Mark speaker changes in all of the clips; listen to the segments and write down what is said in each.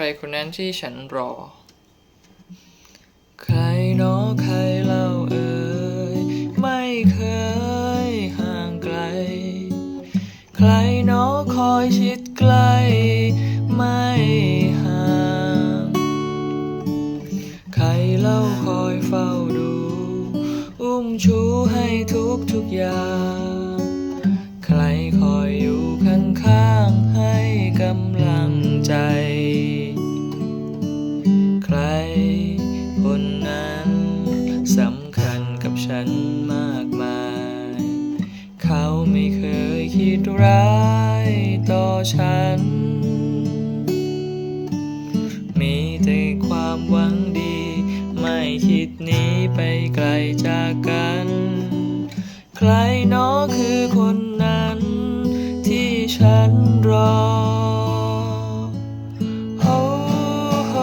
Speaker 1: รคนนั้นที่ฉันรอ ใครเนาะใครเล่าเอ่ยไม่เคยห่างไกล ใครเนาะคอยชิดใกล้ไม่ห่าง ใครเล่าคอยเฝ้าดู อุ้มชูให้ทุกทุกอย่าง ร้ายต่อฉัน มีแต่ความหวังดี ไม่คิดหนีไปไกลจากกัน ใครนาะคือคนนั้น ที่ฉันรอโอ้โห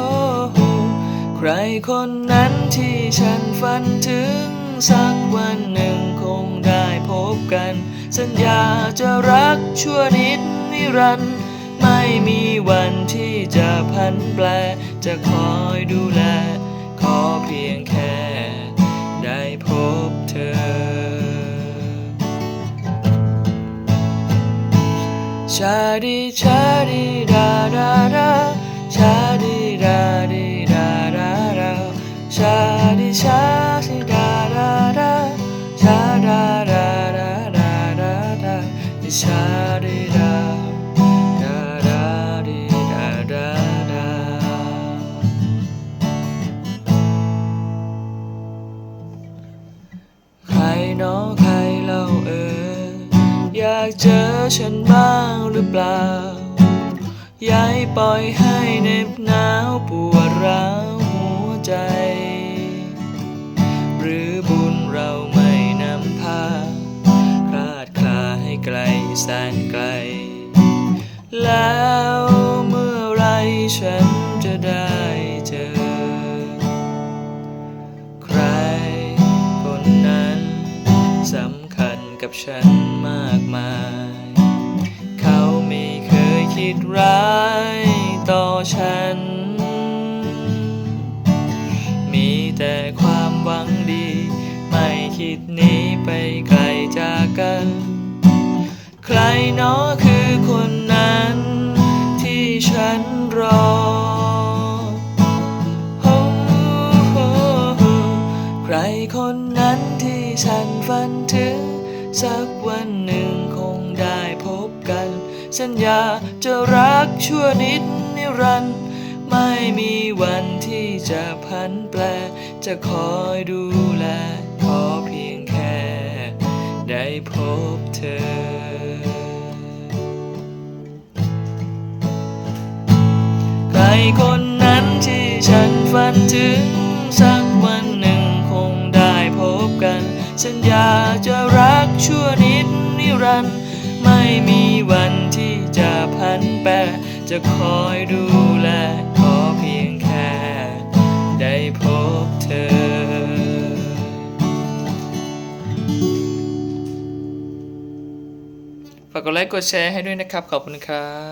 Speaker 1: ใครคนนั้นที่ฉันฝันถึง สักวันหนึ่งคงได้พบกัน สัญญาจะรักชั่วนิดนิรันดร์ไม่มีวันที่จะพันแปล จะคอยดูแล ขอเพียงแค่ได้พบเธอ ชาดีชาดีดาดาดาชาดีดาดีดาดาดาชาดีชาดีดา ใครเนาะใครเล่าเอ่ยอยากเจอฉันบ้างหรือเปล่าย่าให้ปล่อยให้เน็บหนาวปวดร้าวหัวใจ หรือบุญเราไม่นำพาคลาดคลาให้ไกลแสนไกล แล้วเมื่อไรฉัน กับฉันมากมาย เขาไม่เคยคิดร้ายต่อฉัน มีแต่ความหวังดี ไม่คิดหนีไปไกลจากกัน ใครเนาะคือคนนั้น ที่ฉันรอใครคนนั้นที่ฉันฝันถึง สักวันหนึ่งคงได้พบกัน สัญญาจะรักชั่วนิดนิรันดร์ไม่มีวันที่จะพันแปล จะคอยดูแล ขอเพียงแค่ ได้พบเธอใครคนนั้นที่ฉันฝันถึงสัก สัญญาจะรักชั่วนิดนิรันดร์ไม่มีวันที่จะพันแปรจะคอยดูแลขอเพียงแค่ ได้พบเธอฝากกดไลค์กดแชร์ให้ด้วยนะครับ ขอบคุณครับ